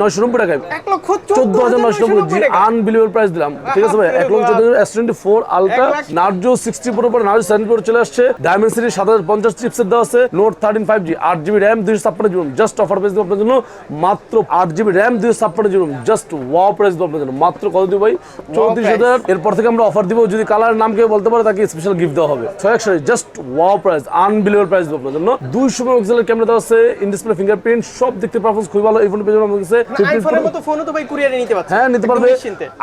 নয়শো নব্বই টাকায়। চোদ্দ হাজার নয়শো নব্বই আনবিলিভেবল প্রাইস দিলাম। ঠিক আছে ভাই? এক লক্ষ চোদ্দ হাজার S twenty four ultra Narzo sixty pro পর নার্জো সেভেন প্রো চলে আসছে। ডায়মন্ড সিটি সাত হাজার পঞ্চাশ চিপসেট দেওয়া আছে। নোট থার্টিন ফাইভ জি আট জিবি র্যাম দুইশো ছাপ্পান্ন জিবি জাস্ট অফার প্রাইস দেবো আপনার জন্য। মাত্র আট জিবি র্যাম দুইশো ছাপ্পান্ন জিবি জাস্ট ওয়াও প্রাইস দেবো আপনার জন্য। মাত্র কত দিব ভাই? চৌত্রিশ হাজার। এরপর থেকে আমরা অফার দিব। যদি কালার নাম কেউ বলতে পারে তাকে স্পেশাল গিফট দেওয়া হবে। ছয় একশো just wow price unbelievable price দেবো আপনার জন্য। দুইশো মেগাপিক্সেলের ক্যামেরা দেওয়া আছে। ইন ডিসপ্লে ফিঙ্গারপ্রিন্ট সব দেখতে পারফরমেন্স খুবই ভালো। এই ফোন পেয়ে যাবেন আমাদের কাছে 15 আইফোনের মতো ফোনও তো ভাই কুরিয়ারে নিতে পারছে। হ্যাঁ নিতে পারবে।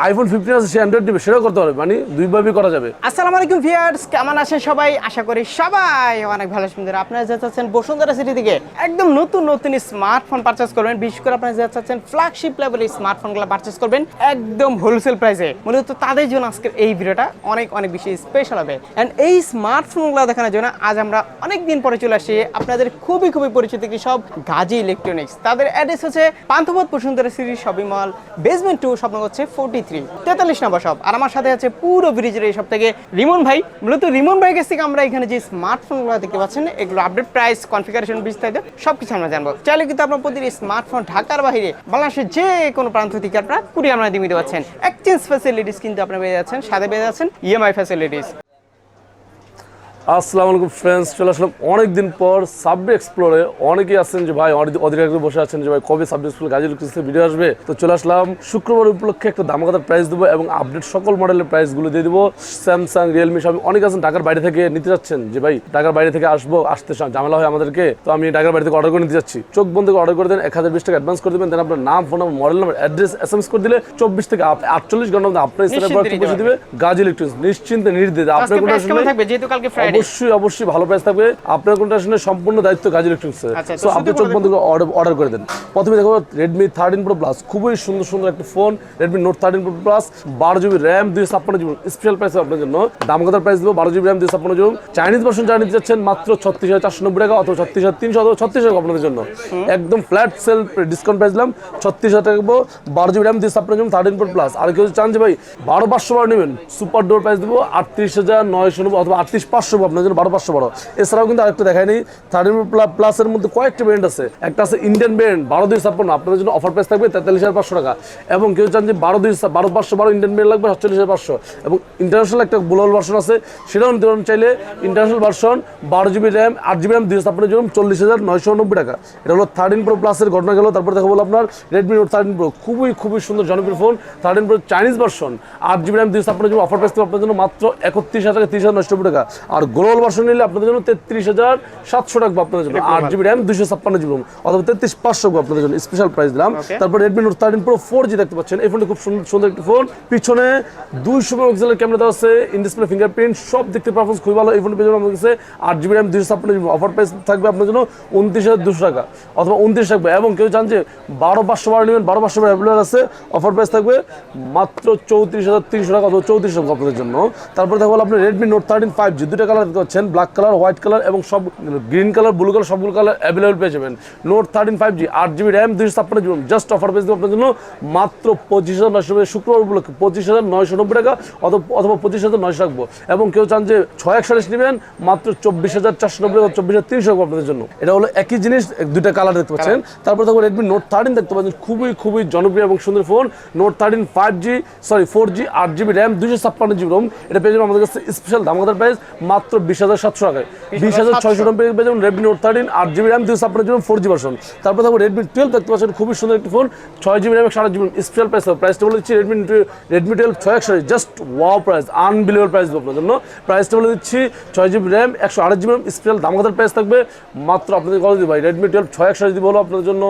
আইফোন ফিফটিন আছে সে অ্যান্ড্রয়েড দিবে সেটাও করতে পারবে। মানে দুইভাবেই করা যাবে। আসসালামু আলাইকুম ভিউয়ার্স কেমন আছেন সবাই? আশা করি সবাই অনেক ভালো সুন্দর আপনারা যা চাচ্ছেন বসুন্ধরা সিটি থেকে একদম নতুন নতুন স্মার্টফোন পারচেস করবেন। বিশেষ করে আপনারা যা চাচ্ছেন ফ্ল্যাগশিপ লেভেলের স্মার্টফোনগুলো পারচেস করবেন একদম হোলসেল প্রাইসে মূলত তাদের জন্য আজকের এই ভিডিওটা অনেক অনেক বেশি স্পেশাল হবে। অ্যান্ড এই স্মার্টফোনগুলো দেখানোর জন্য আজ আমরা অনেক দিন পরে চলে আসি আপনাদের খুবই খুবই পরিচিত একটি সব গাজী ইলেকট্রনিক্স তাদের অ্যাড্রেস হচ্ছে Panthapath Bashundhara city shopping mall basement two স্বপ্ন হচ্ছে ফোর্টি থ্রি তেতাল্লিশ নম্বর শপ আর আমার সাথে আছে পুরো ব্রিজের এই সব থেকে রিমন ভাই। মূলত রিমন ভাইয়ের কাছ থেকে আমরা এখানে যে স্মার্টফোনগুলো দেখতে পাচ্ছেন, এগুলো আপডেট প্রাইস কনফিগারেশন বিস্তারিত সব কিছু আমরা জানব। চাইলে কিন্তু আপনার প্রতিটি স্মার্টফোন ঢাকার বাইরে, বাংলাদেশের যে কোনো প্রান্ত থেকে আপনারা কুড়িয়ে আমরা দিতে পারছেন। এক্সচেঞ্জ ফ্যাসিলিটিস কিন্তু আপনারা পেয়ে যাচ্ছেন, সাথে পেয়ে যাচ্ছেন ইএমআই ফ্যাসিলিটিস আসসালামু আলাইকুম ফ্রেন্ডস চলে আসলাম অনেকদিন পর সাববে এক্সপ্লোরে অনেকেই আছেন যে ভাই অনেক আগ্রহে বসে আছেন যে ভাই কবে সাববে এক্সপ্লোর গাজী লুকিসে ভিডিও আসবে? তো চলে আসলাম শুক্রবার উপলক্ষে একটা দামাকাতার প্রাইস দেবো এবং আপডেট সকল মডেলের প্রাইসগুলো দিয়ে দেবো। স্যামসাং রিয়েলমি সব অনেক আছেন ঢাকার বাইরে থেকে নিতে যাচ্ছেন যে ভাই ঢাকার বাইরে থেকে আসব আসতে ঝামেলা হয় আমাদেরকে। তো আমি ঢাকার বাইরে থেকে অর্ডার করে নিতে যাচ্ছি। চোখ বন্ধ করে অর্ডার করে দেন এক হাজার বিশ টাকা অ্যাডভান্স করে দেবেন দেন আপনার নাম phone number model number address S M S করে দিলে চব্বিশ থেকে আটচল্লিশ ঘণ্টা মধ্যে আপনার নিতে দিবে গাজী ইলেকট্রনিক্স নিশ্চিন্তে নির্দেশ আপনার কোনো যেহেতু কালকে অবশ্যই অবশ্যই ভালো প্রাইস থাকবে। আপনার কোনটা সম্পূর্ণ দায়িত্ব গাজী ইলেকট্রনিক্স আচ্ছা, তো সো আপনি চোখ বন্ধ অর্ডার করে দেন। প্রথমে দেখো রেডমি থার্টিন প্রো প্লাস খুবই সুন্দর সুন্দর একটা phone Redmi Note thirteen pro plus বারো জিবি র্যাম দুই ছাপ্পান্ন জিবি স্পেশাল প্রাইস আপনার জন্য। দাম কথার প্রাইস দেবো? বারো জিবি র্যাম দুই ছাপ্পান্ন জিবি চাইনিজ ভার্সন নিতে যাচ্ছেন মাত্র ছত্রিশ হাজার চারশো নব্বই টাকা অথবা ছত্রিশ হাজার তিনশো অথবা ছত্রিশ টাকা আপনাদের জন্য। একদম ফ্ল্যাট সেল ডিসকাউন্ট প্রাইস দিলাম। ছত্রিশ হাজার টাকা বারো জিবি র্যাম দুই ছাপ্পান্ন জিবি থার্টিন প্রো প্লাস আর কেউ চান যে ভাই বারো পাঁচশো বারো নেবেন সুপার ডোর প্রাইস দেবো আটত্রিশ হাজার নয়শো নেব অথবা আটত্রিশ পাঁচশো আপনার জন্য বারো পাঁচশো বারো। এছাড়াও কিন্তু আরেকটা দেখায়নি থার্টিন প্লাসের মধ্যে কয়েকটা ব্র্যান্ড আছে। একটা আছে ইন্ডিয়ান ব্র্যান্ড বারো দুই ছাপ্পান্ন। আপনাদের জন্য অফার প্রাইস থাকবে তেতাল্লিশ হাজার পাঁচশো টাকা। এবং কেউ চান যে বারো দুই বারো পাঁচশো বারো ইন্ডিয়ান ব্র্যান্ড লাগবে, সাতচল্লিশ হাজার পাঁচশো। এবং ইন্টারন্যাশনাল একটা ভার্সন আছে, সেটাও নিতে পারেন চাইলে। ইন্টারন্যাশনাল ভার্সন বারো জিবি র্যাম আট জিবি র্যাম দুইশো ছাপ্পান্ন জন্য চল্লিশ হাজার নয়শো নব্বই টাকা। এটা হলো থার্টিন প্রো প্লাসের ঘটনা গেল, তারপর দেখা বলো আপনার রেডমি নোট থার্টিন প্রো খুবই খুবই সুন্দর, জনপ্রিয় phone thirteen pro Chinese version আট জিবি র্যাম দুইশো ছাপ্পান্ন জন্য অফার প্রাইস আপনার জন্য মাত্র একত্রিশ হাজার তিরিশ হাজার নয়শো টাকা। আর গ্লোবাল ভার্সন নিলে আপনাদের জন্য তেত্রিশ হাজার সাতশো টাকা আপনাদের জন্য। আট জিবি র্যাম দুইশো ছাপ্পান্ন জিবি অথবা তেত্রিশ পাঁচশো আপনাদের জন্য স্পেশাল প্রাইস দিলাম। তারপর Redmi Note thirteen pro four G দেখতে পাচ্ছেন। এই ফোনটা খুব সুন্দর একটি ফোন পিছনে দুইশো মেগাপিক্সেলের ক্যামেরা দেওয়া আছে ইন ডিসপ্লে ফিঙ্গারপ্রিন্ট সব দেখতে পারফরমেন্স খুবই ভালো। এই ফোনটা পেয়ে আমাদের কাছে আট জিবি র্যাম দুইশো ছাপ্পান্ন জিবি অফার প্রাইস থাকবে আপনার জন্য উনত্রিশ হাজার দুশো টাকা অথবা উনত্রিশ থাকবে এবং কেউ চান যে বারো পাঁচশো বারো নেবেন বারো পাঁচশো বারো আছে। অফার প্রাইস থাকবে মাত্র চৌত্রিশ হাজার তিনশো টাকা অথবা চৌত্রিশ টাকা আপনাদের জন্য। তারপরে দেখো আপনি Redmi Note thirteen five G দুটো কালার দেখতে পাচ্ছেন ব্ল্যাক কালার হোয়াইট কালার এবং সব গ্রিন কালার ব্লু কালার সবগুলো কালার অ্যাভেলেবল পেয়ে যাবেন। নোট থার্টিন ফাইভ জি আট জিবি র্যাম দুইশো ছাপ্পান্ন জিবি জাস্ট অফার পেয়ে আপনার জন্য মাত্র পঁচিশ হাজার নয়শো টাকা। শুক্রবার উপলক্ষে পঁচিশ হাজার নয়শো নব্বই টাকা অথবা পঁচিশ হাজার নয়শো রাখব। এবং কেউ চান যে ছয় একশো নেবেন মাত্র চব্বিশ হাজার চারশো নব্বই টাকা চব্বিশ হাজার তিনশো রাখব আপনাদের জন্য। এটা হলো একই জিনিস দুইটা কালার দেখতে পাচ্ছেন। তারপর দেখো রেডমি নোট থার্টিন দেখতে পাচ্ছেন খুবই খুবই জনপ্রিয় এবং সুন্দর phone note thirteen five G sorry four G আট জিবি র্যাম দুশো ছাপ্পান্ন জিবি রোম এটা পেয়ে যাবেন আমাদের কাছে স্পেশাল দামাদার প্রাইস মাত্র বিশ হাজার সাতশো টাকায়। বিশ হাজার ছয়শো টাকা পেয়ে যাবেন রেডমি নোট থার্টিন আট জিবি র্যাম দুশো ছাপ্পান্ন জিবি ফোর জি ভার্সন তারপর দেখো রেডমি টুয়েলভ দেখতে পাচ্ছেন খুবই সুন্দর একটি ফোন ছয় জিবি র্যাম আট জিবি স্পেশাল প্রাইস প্রাইসটা বলে দিচ্ছি রেডমি রেডমি টুয়েলভ ছয় একশো just wow price unbelievable price আপনার জন্য। প্রাইসটা বলে দিচ্ছি ছয় জিবি র্যাম একশো আট জিবি র্যাম স্পেশাল দামাদার প্রাইস থাকবে। মাত্র আপনাদের কত দিই ভাই রেডমি টুয়েলভ ছয় একশো দিব হলো আপনাদের জন্য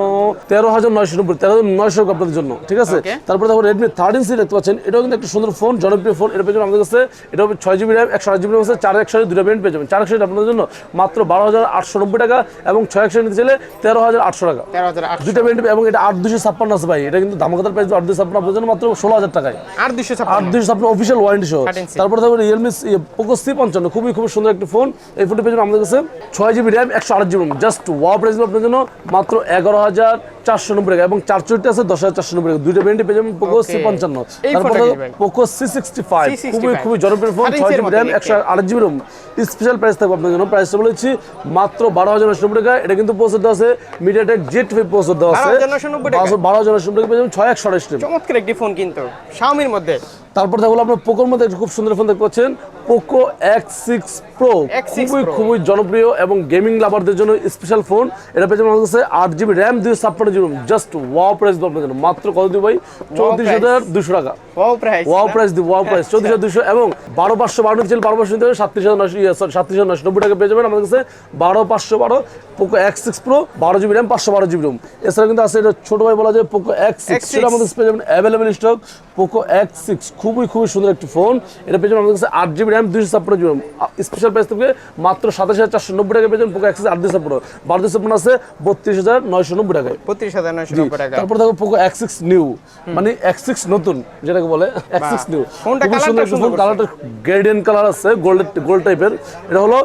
তেরো হাজার নয়শো নব্বই তেরো হাজার নয়শো আপনাদের জন্য ঠিক আছে. তারপরে দেখো রেডমি থার্টিন সি দেখতে পাচ্ছেন এটাও কিন্তু একটা সুন্দর ফোন জনপ্রিয় ফোন এটা যাবেন আমাদের কাছে এটা হবে ছয় জিবি র্যাম একশো আট জিবি র্যাম আছে চার একশো দুটো ব্যান্ড পেয়ে যাবেন। চার একশো আপনাদের জন্য মাত্র বারো হাজার আটশো নব্বই টাকা এবং ছয় একশো নিতে চাইলে তেরো হাজার আটশো টাকা। দুটো ব্যান্ড এবং এটা আট দুশো ছাপ্পান্ন আছে ভাই। এটা কিন্তু ধামাকাতার প্রাইস আট দুশো ছাপ্পান্ন আপনাদের জন্য মাত্র ষোলো হাজার টাকায়। আর দুশো আট দুশো ছাপ্পান্ন অফিসিয়াল ওয়ারেন্টি সহ। 13C তারপরে থাকবে রিয়েলমি পোকো সি পঞ্চান্ন। খুবই খুবই সুন্দর একটি ফোন এই ফোনটি পেয়ে যাবেন আমাদের কাছে ছয় জিবি র্যাম একশো আট জিবি জাস্ট ওয়া প্রাইস আপনার জন্য মাত্র এগারো হাজার চারশো নব্বই টাকা। এবং চার চৌটি আছে দশ হাজার চারশো নব্বই টাকা। দুইটা ব্র্যান্ডে পেয়ে যাবেন পোকো সি পঞ্চান্ন। তারপরে? Poco C sixty five C65 খুবই খুবই জনপ্রিয় ফোন ছয় জিবি র্যাম। একশো আট জিবি রোম স্পেশাল প্রাইস থাকবে আপনার জন্য। প্রাইসটা বলেছি মাত্র বারো হাজার নশো টাকা। এটা কিন্তু প্রসেস দেওয়া আছে মিডিয়াটেক জেট ফিফ প্রসেস দেওয়া আছে। বারো হাজার নশো টাকা। পেয়ে যাবেন ছয় একশো চমৎকার একটি ফোন কিন্তু শাওমির মধ্যে। তারপর দেখো আপনার পোকোর মধ্যে খুব সুন্দর ফোন দেখতে পাচ্ছেন পোকো এক্স সিক্স প্রো খুবই খুবই জনপ্রিয় এবং গেমিং লাভারদের জন্য স্পেশাল ফোন এটা পেয়েছেন আমাদের কাছে আট জিবি র্যাম দুই ছাপ্পান্ন জিবি জাস্ট ওয়াও প্রাইস দেবো আপনার জন্য। মাত্র কত দিব ভাই? চৌত্রিশ হাজার দুশো টাকা। ওয়াও প্রাইস দিব ওয়াও প্রাইস চৌত্রিশ হাজার দুশো এবং বারো পাঁচশো বারো নিতে বারো পাঁচশো নিতে সাতত্রিশ হাজার নশো সরি সাতত্রিশ হাজার নশো নব্বই টাকা পেয়ে যাবেন আমাদের কাছে। বারো পাঁচশো বারো পোকো এক্স সিক্স প্রো বারো জিবি র্যাম পাঁচশো বারো জিবি রুম এছাড়া কিন্তু আছে এটা ছোট ভাই বলা যায় পোকো এক্স সিক্স X6 সেটা আমাদের পেয়ে যাবেন available stock Poco X six খুবই খুবই সুন্দর একটি ফোন। এটা পেয়ে যাবেন আমাদের কাছে আট জিবি র্যাম দুইশো ছাপ্পান্ন জিবি স্পেশাল প্রাইস থেকে মাত্র সাতাশ হাজার চারশো নব্বই টাকা পেয়ে যাবেন পোকো এক্স আট দুই ছাপ্পান্ন। বারো দুই ছাপ্পান্ন আছে বত্রিশ হাজার নয়শো নব্বই টাকায়। বত্রিশ হাজার নয়শো নব্বই টাকা। তারপর দেখো পোকো এক্স সিক্স নিউ মানে এক্স সিক্স নতুন যেটাকে বলে এক্স সিক্স নিউ খুবই সুন্দর একটা সুন্দর ফোন। কালারটা গ্রেডিয়ান কালার আছে গোল্ড গোল্ড টাইপের এটা হলো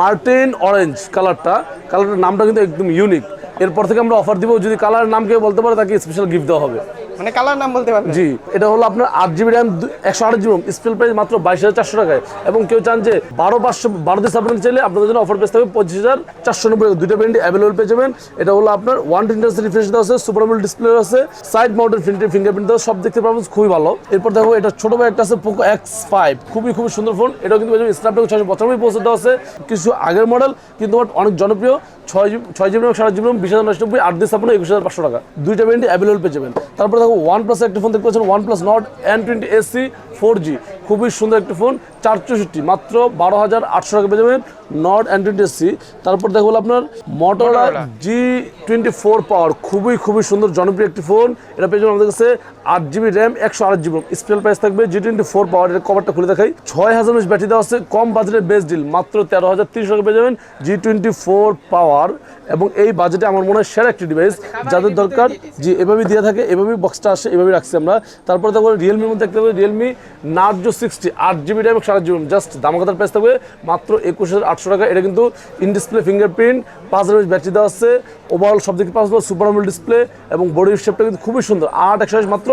মার্টিন অরেঞ্জ কালারটা কালারটার নামটা কিন্তু একদম ইউনিক এরপর থেকে আমরা অফার দিব যদি কালারের নাম কেউ বলতে পারে তাকে স্পেশাল গিফট দেওয়া হবে। মানে কালার নাম বলতে পারবেন? জি, এটা হলো আপনার আট জিবি র্যাম একশো আট জিবি স্পেল প্রাইস মাত্র বাইশ হাজার চারশো টাকায়। এবং কেউ চান যে বারো পাঁচশো, বারো দিয়ে সাপোর্ট চাইলে আপনাদের জন্য অফার পেয়ে থাকবে পঁচিশ হাজার চারশো নব্বই দুইটা ব্যান্ড অ্যাভেলেবল পেয়ে যাবেন। এটা হলো আপনার ওয়ান টোয়েন্টি রিফ্রেশ দেওয়া আছে সুপারমোল ডিসপ্লে আছে সাইড মাউন্টেড ফিঙ্গারপ্রিন্ট দেওয়া সব দেখতে পাবেন, খুবই ভালো। এরপর দেখো, এটা ছোট ভাই একটা আছে পোকো এক্স ফাইভ খুবই খুবই সুন্দর ফোন এটাও কিন্তু স্ন্যাপড্রাগন ছয়শো পঁচানব্বই পৌঁছে দেওয়া আছে। কিছু আগের মডেল কিন্তু অনেক জনপ্রিয়। ছয় ছয় জিবি সাড়ে জিবি বিশ হাজার নশো নব্বই, আট দিয়ে আপনার একুশ হাজার পাঁচশো টাকা। দুইটা ব্যান্ডি অ্যাভেলেবল পেয়ে যাবেন। তারপরে দেখো ওয়ান প্লাস একটি ফোন দেখতে পাচ্ছেন one plus Nord N twenty SE four G খুবই সুন্দর একটি ফোন চার চৌষট্টি মাত্র বারো হাজার আটশো টাকা পেয়ে যাবেন নট এন টোয়েন্টি এসি। তারপর দেখো হলো আপনার Motorola। G twenty four power খুবই খুবই সুন্দর জনপ্রিয় একটি ফোন এটা পেয়ে যাবেন আমাদের কাছে আট জিবি র্যাম একশো আট জিবি স্পেশাল প্রাইস থাকবে জি টোয়েন্টি ফোর পাওয়ার এটা কভারটা খুলে দেখাই। ছয় হাজার এমএস ব্যাটারি দেওয়া আছে কম বাজেটের বেস্ট ডিল মাত্র তেরো হাজার তিরিশ টাকা পেয়ে যাবেন জি টোয়েন্টি ফোর পাওয়ার এবং এই বাজেটে আমার মনে হয় সেরা একটি ডিভাইস যাদের দরকার জি এভাবেই দিয়ে থাকে এভাবেই বক্সটা আসে এভাবেই রাখছি আমরা। তারপরে দেখো রিয়েলমির মধ্যে দেখতে পাবে রিয়েলমি নার্জো সিক্সটি আট জিবি র্যাম একশো জিবি জাস্ট দামাকাতার প্রাইস থাকবে মাত্র একুশ হাজার আটশো টাকা। এটা কিন্তু ইন ডিসপ্লে ফিঙ্গারপ্রিন্ট পাঁচ হাজার ব্যাটারি দেওয়া আছে। ওভারঅল সব দিকে পাঁচ হাজার সুপার আমল ডিসপ্লে এবং বডি শেপটা কিন্তু খুবই সুন্দর। আট একশো মাত্র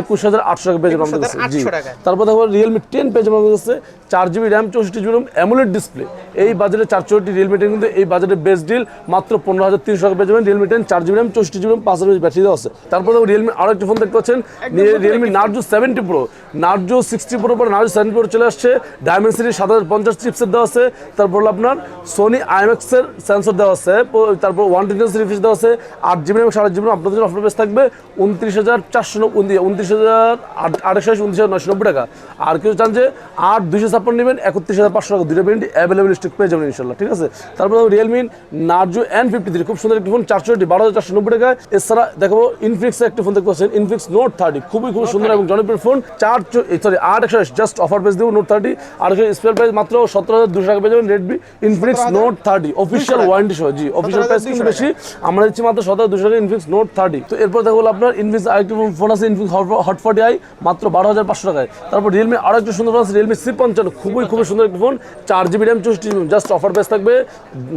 একুশ হাজার আটশো টাকা পেয়ে যাবেন আমাদের কাছে। জি। তারপর দেখো রিয়েলমি টেন পেজ আমাদের কাছে চার জিবি র্যাম চৌষট্টি জিবি র্যাম অ্যামুলেট ডিসপ্লে এই বাজারে চার চৌষট্টি রিয়েলমি টেন কিন্তু এই বাজারে বেস্ট ডিল মাত্র পনেরো হাজার তিনশো টাকা পেয়ে যাবেন রিয়েলমি টেন চার জিবি র্যাম চৌষট্টি জিবি র্যাম পাঁচ হাজার ব্যাটারি দেওয়া আছে। তারপর দেখো রিয়েলমি আরও একটা ফোন দেখতে পাচ্ছেন। Realme Narzo seventy pro Narzo sixty pro পর নার্জো সেভেন্টি প্রো চলে আসছে। ডায়মন্ড সিরিজ সাত হাজার পঞ্চাশ চিপসের দেওয়া আছে। তারপর আপনার সোনি আইম্যাক্সের সেন্সর দেওয়া আছে। প- তারপর ওয়ান টোয়েন্টি রিফ্রিজ দেওয়া আছে আট জিবি এবং সাড়ে জিবি আপনাদের জন্য অফার বেস থাকবে উনত্রিশ হাজার চারশো উনত্রিশ হাজার আড়াইশো উনত্রিশ হাজার নশো নব্বই টাকা। আর কেউ চান যে আট দুইশো ছাপ্পান্ন নেবেন একত্রিশ হাজার পাঁচশো টাকা দুটো ব্যান্ড অ্যাভেলেবল স্টক পেয়ে যাবেন ইনশাল্লাহ ঠিক আছে? তারপর Realme Narzo N fifty three খুব সুন্দর একটি ফোন চারশো বারো হাজার চারশো নব্বই টাকা। এছাড়া দেখাবো ইনফিক্স একটা ফোন দেখতে পাচ্ছেন ইনফিক্স নোট থার্টি খুবই খুব সুন্দর এবং জনপ্রিয় ফোন চার সরি আট একশো জাস্ট অফার পেজ দেবো নোট থার্টি আর স্পেয়ার প্রাইস মাত্র সতেরো হাজার দুশো টাকা পেয়ে যাবেন Redmi Infinix note thirty official warranty সহ। জি অফিসিয়াল প্রাইস কিন্তু বেশি আমরা দিচ্ছি মাত্র সতেরো দুশো টাকা ইনফিনিক্স নোট থার্টি তো এরপর দেখো হলো আপনার ইনফিনিক্স আরেকটি ফোন আছে ইনফিনিক্স হট ফর্টি আই মাত্র বারো হাজার পাঁচশো টাকায়। তারপর রিয়েলমি আরও একটা সুন্দর ফোন আছে রিয়েলমি সি পঞ্চান্ন খুবই খুবই সুন্দর একটি ফোন চার জিবি র্যাম চৌষট্টি জাস্ট অফার থাকবে।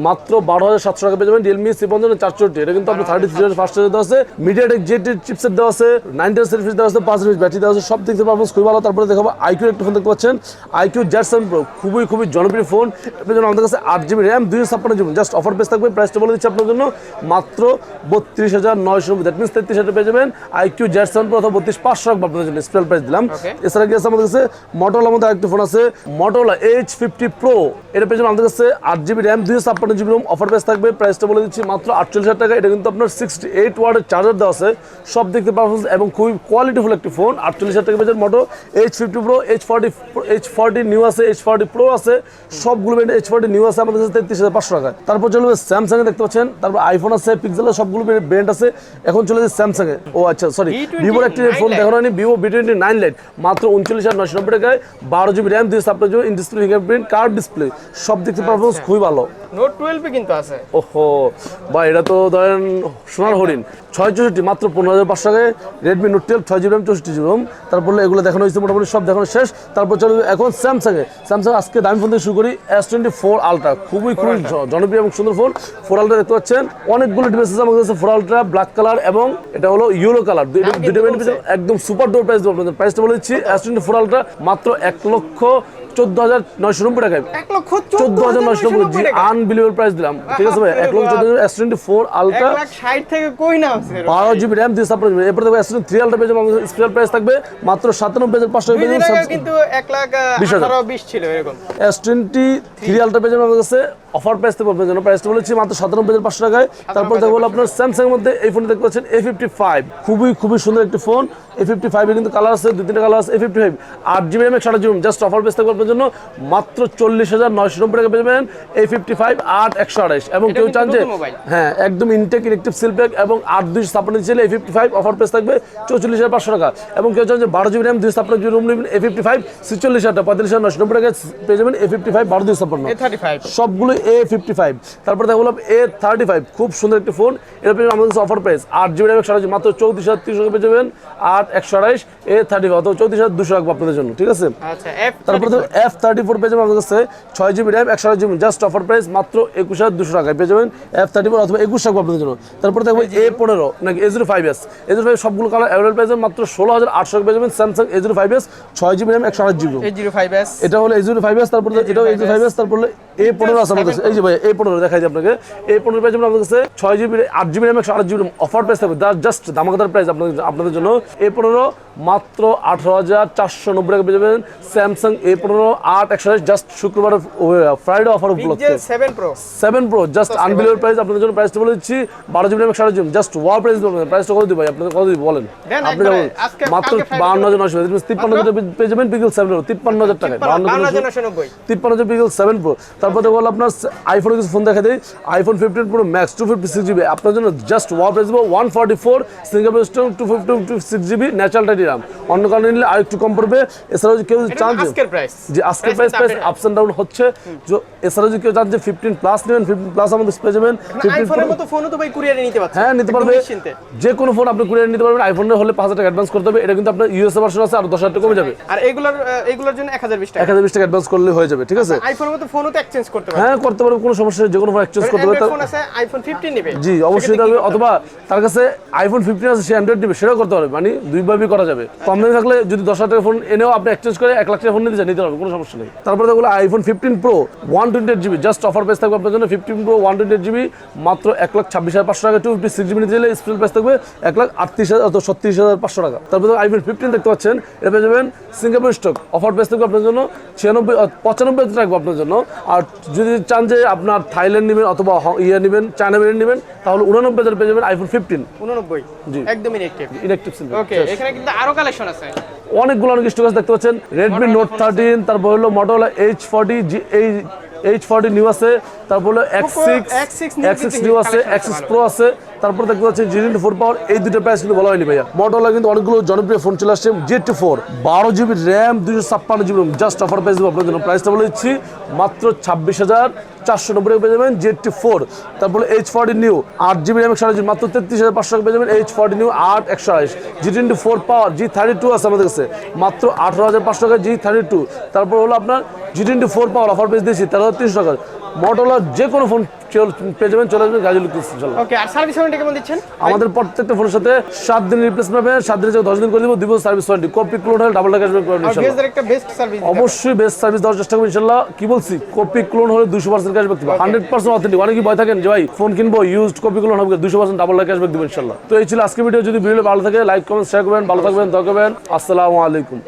মাত্র বারো হাজার সাতশো টাকা পেয়ে যাবেন রিয়েলমি সি পঞ্চান্ন চারশোটি এটা কিন্তু আপনার থার্টি থ্রি ফার্স্ট দেওয়া আছে। মিডিয়াটেক জেটি চিপসেট দেওয়া আছে। নাইনটি সার্ভিস দেওয়া আছে পাঁচ মিনিট ব্যাটারি দেওয়া আছে। সব দেখতে পারবেন খুবই ভালো। তারপরে দেখাবো আইকিউ একটা ফোন দেখতে পাচ্ছেন। আইকিউ সেভেন প্রো খুবই খুবই জনপ্রিয় ফোন এর জন্য আমাদের কাছে আট জিবি র্যাম দুইশো ছাপ্পান্ন জিবি জাস্ট অফার পেস থাকবে। প্রাইসটা বলে দিচ্ছি আপনার জন্য। মাত্র বত্রিশ হাজার নয়শো দ্যাট মিনস তেত্রিশ হাজার পেয়ে যাবেন আইকিউ জেড সেভেন প্রো অথবা বত্রিশ পাঁচশো রাখব আপনাদের জন্য স্পেশাল প্রাইস দিলাম। এছাড়া আছে আমাদের কাছে? মটোলা মধ্যে আরেকটা ফোন আছে। মটোলা এইচ ফিফটি প্রো এটা পেয়ে যাবেন আমাদের কাছে আট জিবি র্যাম দুইশো ছাপ্পান্ন জিবি রোম অফার প্রাইস থাকবে। প্রাইসটা বলে দিচ্ছি মাত্র আটচল্লিশ হাজার টাকা। এটা কিন্তু আপনার সিক্সটি এইট ওয়ার্ডের চার্জার দেওয়া আছে। সব দেখতে পারফরমেন্স এবং খুবই কোয়ালিটিফুল একটি ফোন আটচল্লিশ হাজার টাকা পেয়ে যাবেন Moto H fifty pro H forty H forty new আছে এইচ ফর্টি প্রো আছে। সবগুলো এইচ ফর্টি নিউ আছে আমাদের কাছে তেত্রিশ হাজার পাঁচশো টাকা তারপর চলে স্যামসাং দেখতে পাচ্ছেন তারপর আইফোন আছে পিক্সেল সবগুলো ব্র্যান্ড আছে। এখন চলে যাচ্ছে স্যামসাং এ ও আচ্ছা সরি B29 ভিভোর একটি ফোন দেখানো হয়নি Vivo V twenty nine lite মাত্র উনচল্লিশ হাজার নশো নব্বই টাকায় বারো জিবি র্যাম দিয়ে supply in display in display fingerprint card display সব দিক থেকে পারফরমেন্স খুবই ভালো। নোট টুয়েলভে কিন্তু আছে। ওহো বা এটা তো ধরেন সোনার হরিণ ছয় চৌষট্টি মাত্র পনেরো হাজার পাঁচশো টাকায় রেডমি নোট টুয়েলভ ছয় জিবি র্যাম চৌষট্টি জিবি রোম তারপর এগুলো দেখানো হয়েছে মোটামুটি সব দেখানো শেষ। তারপর চলে এখন স্যামসাংয়ে স্যামসাং আজকে দামি ফোন থেকে শুরু করি এস টোয়েন্টি ফোর আলট্রা খুবই খুবই জনপ্রিয় এবং সুন্দর ফোন ফোর আলট্রা দেখতে পাচ্ছেন অনেকগুলো ডিভাইস আছে আমাদের কাছে ফোর আলট্রা ব্ল্যাক কালার এবং এটা হলো ইয়েলো কালার দুটো একদম সুপার ডোর প্রাইস দেবো আপনাদের। প্রাইসটা বলে দিচ্ছি এস টোয়েন্টি ফোর আলট্রা মাত্র এক লক্ষ চোদ্দ হাজার নয়শো নব্বই টাকায়। এক লক্ষ চোদ্দ হাজার নয়শো নব্বই আনবিলিভেবল প্রাইস দিলাম। ঠিক আছে ভাই? এক লক্ষ চোদ্দ হাজার এস টোয়েন্টি ফোর আলট্রা ষাট থেকে কই না বারো জিবি র্যাম দিয়ে সাপোর্ট এরপর দেখব এস থ্রি আলট্রা পেয়ে যাব স্পেশাল প্রাইস থাকবে মাত্র সাতানব্বই হাজার পাঁচশো দুই দিন পেয়ে আগে কিন্তু এক লাখ বিশ হাজার। বিশ ছিল এরকম। এস টোয়েন্টি থ্রি আলট্রা পেয়ে যাবেন আমাদের কাছে। অফার প্রাইস থেকে পাবেন প্রাইসটা বলেছি মাত্র সাতানব্বই হাজার পাঁচশো টাকায়। তারপর দেখব আপনার স্যামসাং এর মধ্যে এই ফোনটা দেখতে পাচ্ছেন এ ফিফটি ফাইভ খুবই খুবই সুন্দর একটি ফোন এ ফিফটি ফাইভে কিন্তু কালার আছে দুই তিনটা কালার আছে এ ফিফটি ফাইভ আট জিবি র্যাম একশো আট জিবি জাস্ট অফার প্রাইস থাকবে আপনার জন্য মাত্র চল্লিশ হাজার নয়শো নব্বই টাকা পেয়ে যাবেন এ ফিফটি ফাইভ আট একশো আঠাশ এবং কেউ চান যে হ্যাঁ একদম ইনটেক ইলেকট্রিক সিলপ্যাক এবং আট দুই ছাপ্পান্ন ছিল A fifty five offer price থাকবে চৌচল্লিশ হাজার পাঁচশো টাকা। এবং কেউ চান যে বারো জিবি র্যাম দুই ছাপ্পান্ন জিবি রুম নেবেন এ ফিফটি ফাইভ ছিচল্লিশ হাজার টাকা পঁয়তাল্লিশ হাজার নশো নব্বই টাকা পেয়ে যাবেন এ ফিফটি ফাইভ বারো দুই ফাইভ সবগুলো এ ফিফটি ফাইভ তারপর দেখা হলো এ থার্টি ফাইভ খুব সুন্দর একটি ফোন এটা পেয়ে আমাদের কাছে অফার প্রাইস আট জিবি র্যাম একশো আঠাশ মাত্র চৌত্রিশ হাজার তিনশো পেয়ে যাবেন। আট একশো আড়াইশ এ থার্টি ফাইভ অথবা চৌত্রিশ হাজার দুশো রাখব আপনাদের জন্য ঠিক আছে? আচ্ছা তারপরে এফ থার্টি ফোর পেয়ে যাবেন আমাদের কাছে ছয় জিবি র্যাম একশো আঠাশ জিবি জাস্ট অফার প্রাইস মাত্র একুশ হাজার দুশো টাকায় পেয়ে যাবেন এফ থার্টি ফোর অথবা একুশ রাখব আপনাদের জন্য। তারপরে দেখব এ পনেরো নাকি A zero five S A zero five সবগুলো কালার অ্যাভেলেবল পেয়ে যাবেন মাত্র ষোলো হাজার আটশো পেয়ে যাবেন Samsung A zero five S ছয় জিবি র্যাম একশো আট জিবি জিরো এটা হলো এইচ ফাইভ এস তারপরে এটাও এইচ ফাইভ এস তারপরে এ পনেরো আছে আমাদের কাছে। এই যে ভাই এ পনেরো দেখাই যায় আপনাকে। এ পনেরো পেয়ে যাবেন আমাদের কাছে ছয় জিবি আট জিবি র্যাম একশো আট জিবি অফার প্রাইস থাকবে। জাস্ট দামাকাদার প্রাইস আপনাদের আপনাদের জন্য। এ পনেরো মাত্র আঠারো হাজার চারশো নব্বই টাকা পেয়ে যাবেন স্যামসাং এ পনেরো। আট একশো জাস্ট শুক্রবার ফ্রাইডে অফার উপলক্ষে। Seven pro seven pro just unbelievable price আপনাদের জন্য প্রাইসটা বলে দিচ্ছি। বারো জিবি একশো আট জিবি জাস্ট ওয়ার প্রাইস বলবেন প্রাইসটা কত দিই ভাই? আপনাদের কত দিই বলেন। আপনি মাত্র হাজার নশো তিপ্পান্ন হাজার পেয়ে যাবেন সেভেন তিপ্পান্ন হাজার টাকায় হাজার তিপ্পান্ন হাজার সেভেন প্রো তারপর হলো আপনার আইফোনের কিছু ফোন দেখা দেয় iPhone fifteen pro max two fifty six GB আপনার জন্য just war price one forty four single stone two fifty two six GB natural titanium অন্য কারণে নিলে আর একটু কম পড়বে। এছাড়াও কেউ চান আজকের প্রাইস যে আজকের price price ups and down হচ্ছে। যে এছাড়াও যদি কেউ চান যে ফিফটিন প্লাস নেবেন ফিফটিন প্লাস আমাদের পেয়ে যাবেন আইফোনের মতো ফোনও তো ভাই কুরিয়ারে নিতে পারছেন হ্যাঁ নিতে পারবে। যে কোনো ফোন আপনি কুরিয়ার নিতে পারবেন। আইফোনের হলে পাঁচ হাজার টাকা অ্যাডভান্স করতে হবে। এটা কিন্তু আপনার ইউএসএ ভার্সন আছে আর দশ হাজার টাকা কমে যাবে। আর এগুলোর এগুলোর জন্য এক হাজার বিশ টাকা। এক হাজার বিশ টাকা অ্যাডভান্স করলে হয়ে যাবে ঠিক আছে? আইফোনের মতো ফোনও তো এক্সচেঞ্জ করতে পারবে। হ্যাঁ করতে পারবে কোনো সমস্যা নেই। যে কোনো ফোন এক্সচেঞ্জ করতে পারবে। অ্যান্ড্রয়েড তা- ফোন আছে আইফোন ফিফটিন নেবে। জি অবশ্যই তবে অথবা তার কাছে আইফোন ফিফটিন আছে সে অ্যান্ড্রয়েড নেবে সেটাও করতে পারবে। মানে দুইভাবেই করা যাবে। কম দামে থাকলে যদি দশ হাজার টাকা ফোন এনেও আপনি এক্সচেঞ্জ করে এক লাখ টাকা ফোন নিতে চান নিতে পারবে কোনো সমস্যা নেই। তারপরে দেখো iPhone fifteen pro one twenty eight GB just offer price থাকবে আপনার জন্য fifteen pro one twenty eight GB মাত্র এক লাখ ছাব্বিশ হাজার পাঁচশো টাকা টু ফিফটি সিক্স জিবি নিতে চাইলে স্পেশাল প্রাইস থাকবে এক লাখ আটত্রিশ হাজার অথবা ছত্রিশ হাজার পাঁচশো টাকা। তারপরে আইফোন ফিফটিন দেখতে পাচ্ছেন এটা পেয়ে যাবেন সিঙ্গাপুর স্টক অফার প্রাইস থাকবে আপনার জন্য ছিয়ানব্বই পঁচানব্বই হাজার রাখব আপনার জন্য। আর যদি চান যে আপনার থাইল্যান্ড নেবেন অথবা ইয়ে নেবেন চায়না বেরিয়ে নেবেন তাহলে উনানব্বই হাজার পেয়ে যাবেন আইফোন ফিফটিন উননব্বই? জি। একদম ইলেকট্রিক সিলভার ওকে এখানে কিন্তু আরও কালেকশন আছে। অনেকগুলো অনেক স্টোরেজ দেখতে পাচ্ছেন। রেডমি নোট থার্টিন তারপর হলো মডেল এইচ ফর্টি জি এই এইচ ফর্টি নিউ আছে তারপর হলো X six X six new আছে এক্স সিক্স প্রো আছে। তারপর দেখতে পাচ্ছেন জি ফোর পাওয়ার এই দুটো প্রাইস কিন্তু বলা হয়নি ভাইয়া। মটোলা কিন্তু অনেকগুলো জনপ্রিয় ফোন চলে আসছে জেড ফোর বারো জিবি র্যাম দুশো ছাপ্পান্ন জিবি জাস্ট অফার প্রাইস দেবো আপনার জন্য প্রাইসটা বলে দিচ্ছি। মাত্র ছাব্বিশ হাজার চারশো নব্বই পেয়ে যাবেন জেড টি ফোর তারপরে এইচ ফর্টি নিউ আট জিবি র্যাম একশো আঠাশ মাত্র তেত্রিশ হাজার পাঁচশো পেয়ে যাবেন এইচ ফর্টি নিউ আট, একশো আড়াইশ। G twenty four power G thirty two আছে আমাদের কাছে, মাত্র আঠারো হাজার পাঁচশো টাকা জি থার্টি টু তারপর হলো আপনার G twenty four power offer পেয়ে দিয়েছি তেরো হাজার তিনশো টাকা। মটোলার যে কোনো ফোন পেয়ে যাবেন চলে আসবেন গাজী লুকিস ইনশাল্লাহ ওকে আর সার্ভিস ওয়ারেন্টি কেমন দিচ্ছেন? আমাদের প্রত্যেকটা ফোনের সাথে সাত দিন রিপ্লেসমেন্ট পাবেন সাত দিনের জায়গায় দশ দিন করে দিব দিব সার্ভিস ওয়ারেন্টি কপি ক্লোন হলে ডাবল টাকা একটা বেস্ট সার্ভিস অবশ্যই বেস্ট সার্ভিস দেওয়ার চেষ্টা করব ইনশাল্লাহ। কি বলছি? কপি ক্লোন হলে দুশো পার্সেন্ট ক্যাশব্যাক দেবো। হান্ড্রেড পার্সেন্ট অথেন্টিক অনেকেই ভয় থাকেন যে ভাই ফোন কিনবো ইউজড কপি ক্লোন হবে দুশো পার্সেন্ট ডাবল ক্যাশব্যাক দেবো ইনশাল্লাহ। তো এই ছিল আজকে ভিডিও যদি ভিডিও ভালো থাকে লাইক কমেন্ট শেয়ার করবেন ভালো থাকবেন দরকার আসসালামু আলাইকুম।